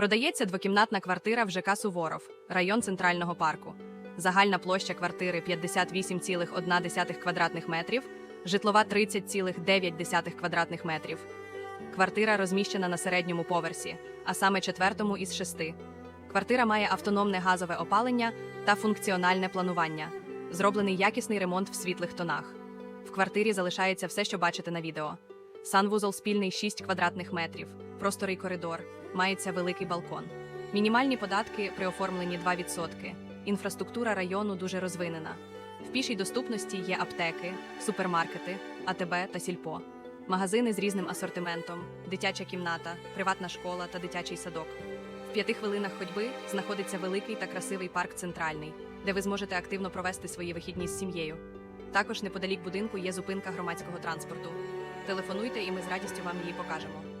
Продається двокімнатна квартира в ЖК Суворов, район Центрального парку. Загальна площа квартири 58,1 квадратних метрів, житлова 30,9 квадратних метрів. Квартира розміщена на середньому поверсі, а саме четвертому із шести. Квартира має автономне газове опалення та функціональне планування. Зроблений якісний ремонт в світлих тонах. В квартирі залишається все, що бачите на відео. Санвузол спільний 6 квадратних метрів, просторий коридор, мається великий балкон. Мінімальні податки при оформленні 2%. Інфраструктура району дуже розвинена. В пішій доступності є аптеки, супермаркети, АТБ та сільпо, магазини з різним асортиментом, дитяча кімната, приватна школа та дитячий садок. В п'яти хвилинах ходьби знаходиться великий та красивий парк центральний, де ви зможете активно провести свої вихідні з сім'єю. Також неподалік будинку є зупинка громадського транспорту. Телефонуйте, і ми з радістю вам її покажемо.